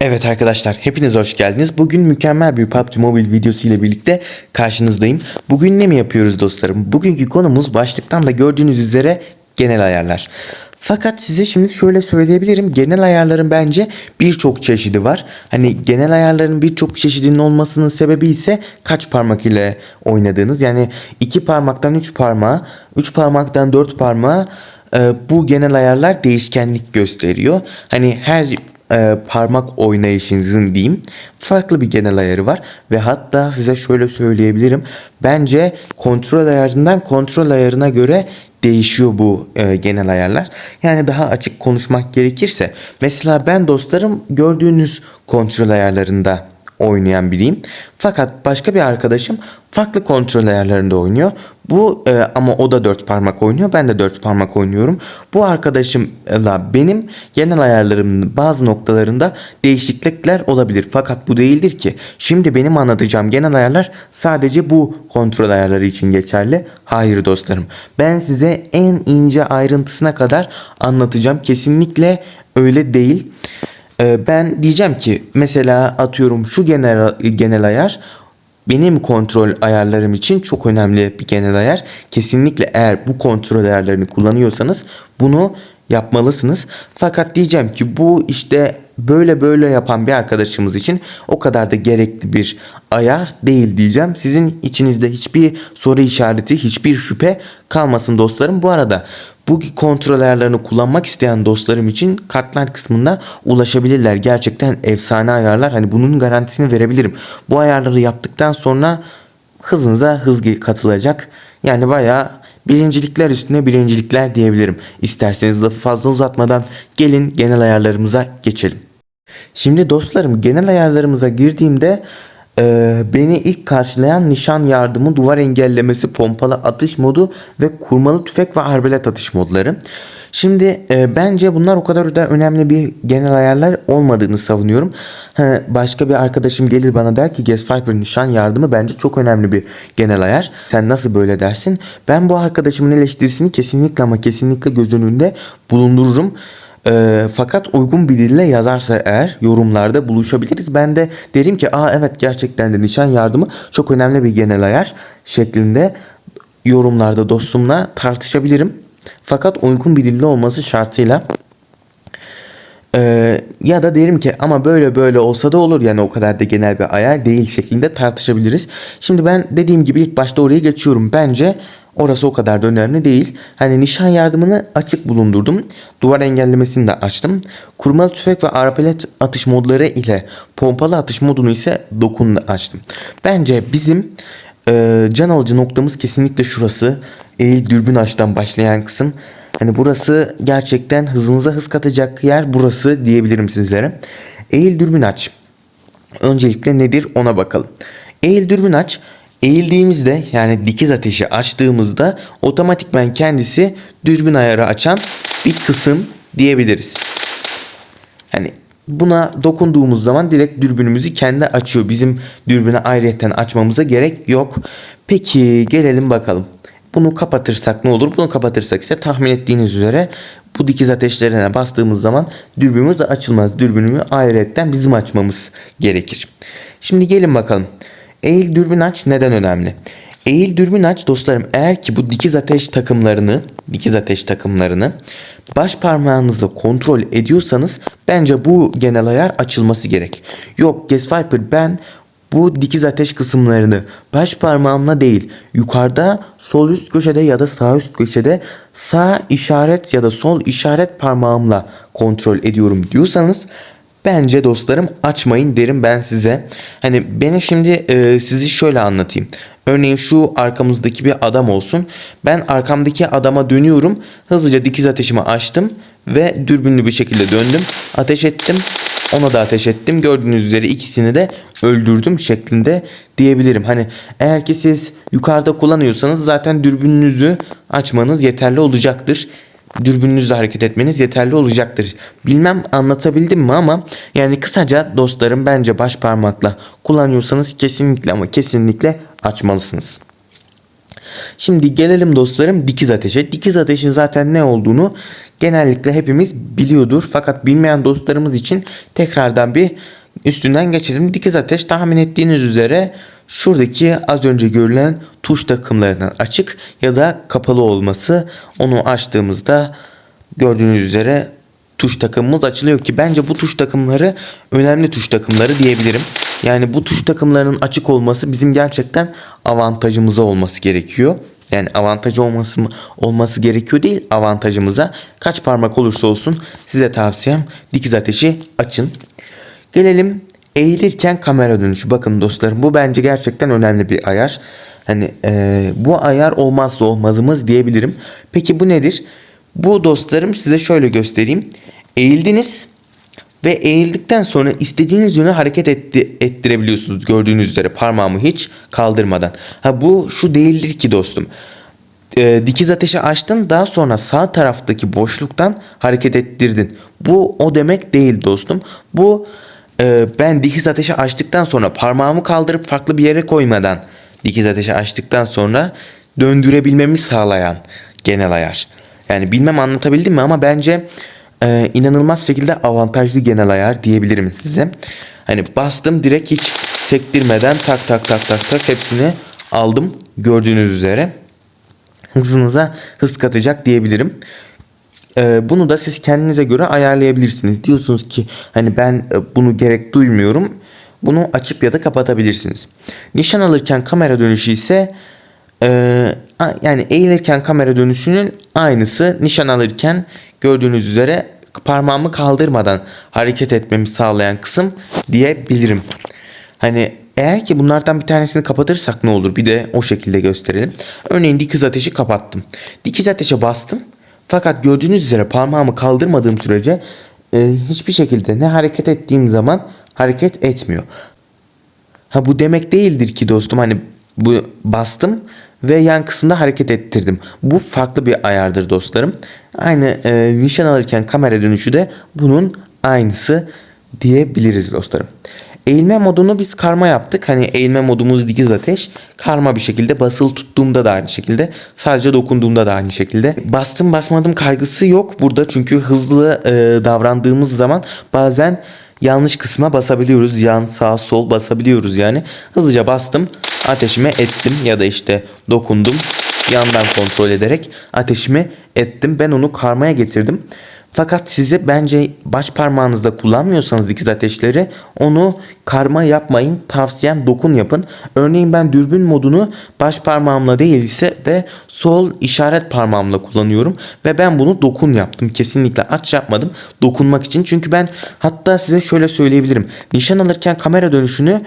Evet arkadaşlar hepiniz hoş geldiniz. Bugün mükemmel bir PUBG Mobile videosu ile birlikte karşınızdayım. Bugün ne mi yapıyoruz dostlarım? Bugünkü konumuz başlıktan da gördüğünüz üzere genel ayarlar. Fakat size şimdi şöyle söyleyebilirim. Genel ayarların bence birçok çeşidi var. Hani genel ayarların birçok çeşidinin olmasının sebebi ise kaç parmak ile oynadığınız. Yani iki parmaktan üç parmağa, üç parmaktan dört parmağa e, bu genel ayarlar değişkenlik gösteriyor. Hani her e, parmak oynayışınızın diyeyim farklı bir genel ayarı var ve hatta size şöyle söyleyebilirim bence kontrol ayarından kontrol ayarına göre değişiyor bu e, genel ayarlar. Yani daha açık konuşmak gerekirse mesela ben dostlarım gördüğünüz kontrol ayarlarında oynayan biriyim. Fakat başka bir arkadaşım farklı kontrol ayarlarında oynuyor. Bu e, ama o da dört parmak oynuyor. Ben de dört parmak oynuyorum. Bu arkadaşımla benim genel ayarlarımın bazı noktalarında değişiklikler olabilir. Fakat bu değildir ki. Şimdi benim anlatacağım genel ayarlar sadece bu kontrol ayarları için geçerli. Hayır dostlarım. Ben size en ince ayrıntısına kadar anlatacağım. Kesinlikle öyle değil. Ee, ben diyeceğim ki mesela atıyorum şu genel genel ayar benim kontrol ayarlarım için çok önemli bir genel ayar. Kesinlikle eğer bu kontrol ayarlarını kullanıyorsanız bunu yapmalısınız. Fakat diyeceğim ki bu işte böyle böyle yapan bir arkadaşımız için o kadar da gerekli bir ayar değil diyeceğim. Sizin içinizde hiçbir soru işareti, hiçbir şüphe kalmasın dostlarım. Bu arada bu kontrol ayarlarını kullanmak isteyen dostlarım için kartlar kısmında ulaşabilirler. Gerçekten efsane ayarlar. Hani bunun garantisini verebilirim. Bu ayarları yaptıktan sonra hızınıza hız katılacak. Yani bayağı birincilikler üstüne birincilikler diyebilirim. İsterseniz lafı fazla uzatmadan gelin genel ayarlarımıza geçelim. Şimdi dostlarım genel ayarlarımıza girdiğimde e, beni ilk karşılayan nişan yardımı, duvar engellemesi, pompalı atış modu ve kurmalı tüfek ve arbelet atış modları. Şimdi e, bence bunlar o kadar da önemli bir genel ayarlar olmadığını savunuyorum. Ha, başka bir arkadaşım gelir bana der ki Gas Viper nişan yardımı bence çok önemli bir genel ayar. Sen nasıl böyle dersin? Ben bu arkadaşımın eleştirisini kesinlikle ama kesinlikle göz önünde bulundururum. E, fakat uygun bir dille yazarsa eğer yorumlarda buluşabiliriz. Ben de derim ki aa evet gerçekten de nişan yardımı çok önemli bir genel ayar şeklinde yorumlarda dostumla tartışabilirim. Fakat uygun bir dilde olması şartıyla ee, ya da derim ki ama böyle böyle olsa da olur yani o kadar da genel bir ayar değil şeklinde tartışabiliriz. Şimdi ben dediğim gibi ilk başta oraya geçiyorum. Bence orası o kadar da önemli değil. Hani nişan yardımını açık bulundurdum. Duvar engellemesini de açtım. Kurmalı tüfek ve arpalet atış modları ile pompalı atış modunu ise dokunla açtım. Bence bizim e, can alıcı noktamız kesinlikle şurası. Eğil dürbün açtan başlayan kısım. Hani burası gerçekten hızınıza hız katacak yer burası diyebilirim sizlere. Eğil dürbün aç. Öncelikle nedir ona bakalım. Eğil dürbün aç. Eğildiğimizde yani dikiz ateşi açtığımızda otomatikmen kendisi dürbün ayarı açan bir kısım diyebiliriz. Hani buna dokunduğumuz zaman direkt dürbünümüzü kendi açıyor. Bizim dürbünü ayrıyeten açmamıza gerek yok. Peki gelelim bakalım. Bunu kapatırsak ne olur? Bunu kapatırsak ise tahmin ettiğiniz üzere bu dikiz ateşlerine bastığımız zaman dürbünümüz açılmaz. Dürbünümü ayrıyetten bizim açmamız gerekir. Şimdi gelin bakalım. Eğil dürbün aç neden önemli? Eğil dürbün aç dostlarım eğer ki bu dikiz ateş takımlarını dikiz ateş takımlarını baş parmağınızla kontrol ediyorsanız bence bu genel ayar açılması gerek. Yok Gas Viper ben bu dikiz ateş kısımlarını baş parmağımla değil yukarıda sol üst köşede ya da sağ üst köşede sağ işaret ya da sol işaret parmağımla kontrol ediyorum diyorsanız bence dostlarım açmayın derim ben size. Hani beni şimdi e, sizi şöyle anlatayım. Örneğin şu arkamızdaki bir adam olsun. Ben arkamdaki adama dönüyorum. Hızlıca dikiz ateşimi açtım ve dürbünlü bir şekilde döndüm. Ateş ettim. Ona da ateş ettim. Gördüğünüz üzere ikisini de öldürdüm şeklinde diyebilirim. Hani eğer ki siz yukarıda kullanıyorsanız zaten dürbününüzü açmanız yeterli olacaktır. Dürbününüzle hareket etmeniz yeterli olacaktır. Bilmem anlatabildim mi ama yani kısaca dostlarım bence baş parmakla kullanıyorsanız kesinlikle ama kesinlikle açmalısınız. Şimdi gelelim dostlarım dikiz ateşe. Dikiz ateşin zaten ne olduğunu genellikle hepimiz biliyordur. Fakat bilmeyen dostlarımız için tekrardan bir üstünden geçelim. Dikiz ateş tahmin ettiğiniz üzere şuradaki az önce görülen tuş takımlarından açık ya da kapalı olması. Onu açtığımızda gördüğünüz üzere tuş takımımız açılıyor ki bence bu tuş takımları önemli tuş takımları diyebilirim. Yani bu tuş takımlarının açık olması bizim gerçekten avantajımıza olması gerekiyor. Yani avantajı olması olması gerekiyor değil avantajımıza. Kaç parmak olursa olsun size tavsiyem dikiz ateşi açın. Gelelim eğilirken kamera dönüşü. Bakın dostlarım bu bence gerçekten önemli bir ayar. Hani eee, bu ayar olmazsa olmazımız diyebilirim. Peki bu nedir? Bu dostlarım size şöyle göstereyim. Eğildiniz ve eğildikten sonra istediğiniz yöne hareket etti, ettirebiliyorsunuz gördüğünüz üzere parmağımı hiç kaldırmadan. Ha bu şu değildir ki dostum. Ee, dikiz ateşi açtın daha sonra sağ taraftaki boşluktan hareket ettirdin. Bu o demek değil dostum. Bu e, ben dikiz ateşi açtıktan sonra parmağımı kaldırıp farklı bir yere koymadan dikiz ateşi açtıktan sonra döndürebilmemi sağlayan genel ayar. Yani bilmem anlatabildim mi ama bence e, inanılmaz şekilde avantajlı genel ayar diyebilirim size. Hani bastım direkt hiç sektirmeden tak tak tak tak tak hepsini aldım gördüğünüz üzere. Hızınıza hız katacak diyebilirim. Ee, bunu da siz kendinize göre ayarlayabilirsiniz. Diyorsunuz ki hani ben e, bunu gerek duymuyorum. Bunu açıp ya da kapatabilirsiniz. Nişan alırken kamera dönüşü ise e, yani eğilirken kamera dönüşünün aynısı. Nişan alırken gördüğünüz üzere parmağımı kaldırmadan hareket etmemi sağlayan kısım diyebilirim. Hani eğer ki bunlardan bir tanesini kapatırsak ne olur? Bir de o şekilde gösterelim. Örneğin dikiz ateşi kapattım. Dikiz ateşe bastım. Fakat gördüğünüz üzere parmağımı kaldırmadığım sürece e, hiçbir şekilde ne hareket ettiğim zaman hareket etmiyor. Ha bu demek değildir ki dostum hani bu bastım ve yan kısımda hareket ettirdim. Bu farklı bir ayardır dostlarım. Aynı e, nişan alırken kamera dönüşü de bunun aynısı diyebiliriz dostlarım. Eğilme modunu biz karma yaptık. Hani eğilme modumuz dikiz ateş. Karma bir şekilde basılı tuttuğumda da aynı şekilde. Sadece dokunduğumda da aynı şekilde. Bastım basmadım kaygısı yok burada. Çünkü hızlı e, davrandığımız zaman bazen yanlış kısma basabiliyoruz. Yan sağ sol basabiliyoruz yani. Hızlıca bastım. Ateşime ettim ya da işte dokundum. Yandan kontrol ederek ateşimi ettim. Ben onu karmaya getirdim. Fakat size bence baş parmağınızda kullanmıyorsanız dikiz ateşleri onu karma yapmayın. Tavsiyem dokun yapın. Örneğin ben dürbün modunu baş parmağımla değil ise de sol işaret parmağımla kullanıyorum. Ve ben bunu dokun yaptım. Kesinlikle aç yapmadım. Dokunmak için. Çünkü ben hatta size şöyle söyleyebilirim. Nişan alırken kamera dönüşünü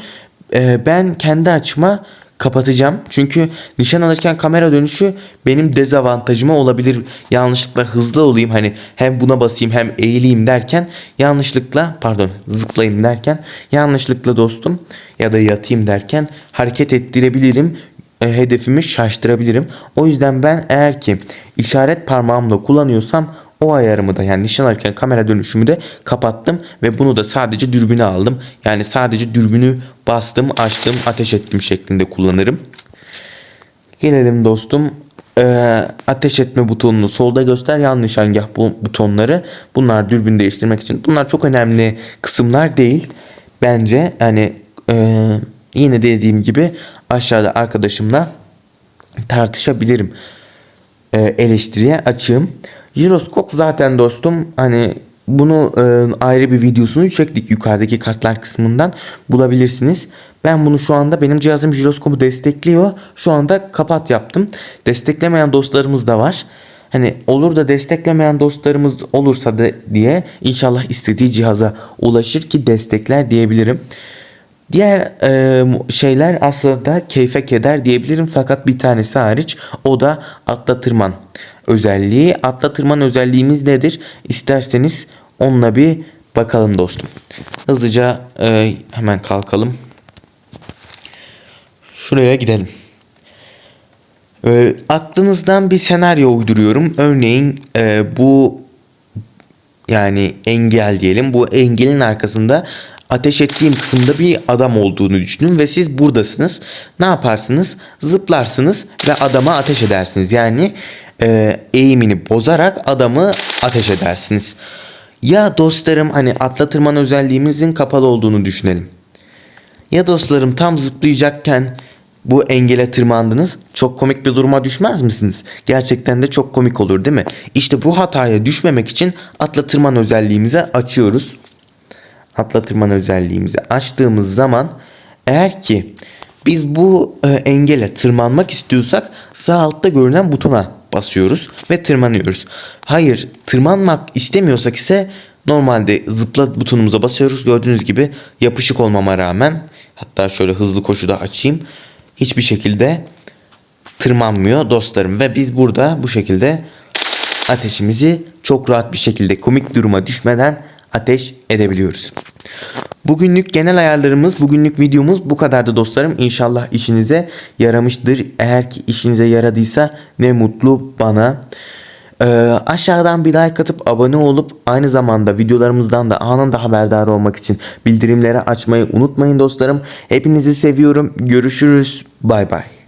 ben kendi açıma kapatacağım. Çünkü nişan alırken kamera dönüşü benim dezavantajıma olabilir. Yanlışlıkla hızlı olayım hani hem buna basayım hem eğileyim derken yanlışlıkla pardon zıplayayım derken yanlışlıkla dostum ya da yatayım derken hareket ettirebilirim. E, hedefimi şaştırabilirim. O yüzden ben eğer ki işaret parmağımla kullanıyorsam o ayarımı da yani nişan alırken kamera dönüşümü de kapattım ve bunu da sadece dürbüne aldım. Yani sadece dürbünü bastım, açtım, ateş ettim şeklinde kullanırım. Gelelim dostum. Ee, ateş etme butonunu solda göster yan nişangah bu butonları. Bunlar dürbün değiştirmek için. Bunlar çok önemli kısımlar değil. Bence yani e, yine dediğim gibi aşağıda arkadaşımla tartışabilirim. E, eleştiriye açığım. Jiroskop zaten dostum hani bunu e, ayrı bir videosunu çektik yukarıdaki kartlar kısmından bulabilirsiniz. Ben bunu şu anda benim cihazım jiroskopu destekliyor. Şu anda kapat yaptım. Desteklemeyen dostlarımız da var. Hani olur da desteklemeyen dostlarımız olursa da diye inşallah istediği cihaza ulaşır ki destekler diyebilirim. Diğer e, şeyler aslında keyfe keder diyebilirim fakat bir tanesi hariç o da atla tırman özelliği. Atla tırman özelliğimiz nedir? İsterseniz onunla bir bakalım dostum. Hızlıca e, hemen kalkalım. Şuraya gidelim. E, aklınızdan bir senaryo uyduruyorum. Örneğin e, bu yani engel diyelim. Bu engelin arkasında ateş ettiğim kısımda bir adam olduğunu düşünün ve siz buradasınız. Ne yaparsınız? Zıplarsınız ve adama ateş edersiniz. Yani e, eğimini bozarak adamı ateş edersiniz. Ya dostlarım hani atla tırman özelliğimizin kapalı olduğunu düşünelim. Ya dostlarım tam zıplayacakken bu engele tırmandınız. Çok komik bir duruma düşmez misiniz? Gerçekten de çok komik olur değil mi? İşte bu hataya düşmemek için atla tırman özelliğimizi açıyoruz. Atla tırman özelliğimizi açtığımız zaman eğer ki biz bu e, engele tırmanmak istiyorsak sağ altta görünen butona basıyoruz ve tırmanıyoruz. Hayır tırmanmak istemiyorsak ise normalde zıpla butonumuza basıyoruz. Gördüğünüz gibi yapışık olmama rağmen hatta şöyle hızlı koşuda açayım. Hiçbir şekilde tırmanmıyor dostlarım ve biz burada bu şekilde ateşimizi çok rahat bir şekilde komik duruma düşmeden ateş edebiliyoruz. Bugünlük genel ayarlarımız, bugünlük videomuz bu kadardı dostlarım. İnşallah işinize yaramıştır. Eğer ki işinize yaradıysa ne mutlu bana. Ee, aşağıdan bir like atıp abone olup aynı zamanda videolarımızdan da anında haberdar olmak için bildirimleri açmayı unutmayın dostlarım. Hepinizi seviyorum. Görüşürüz. Bay bay.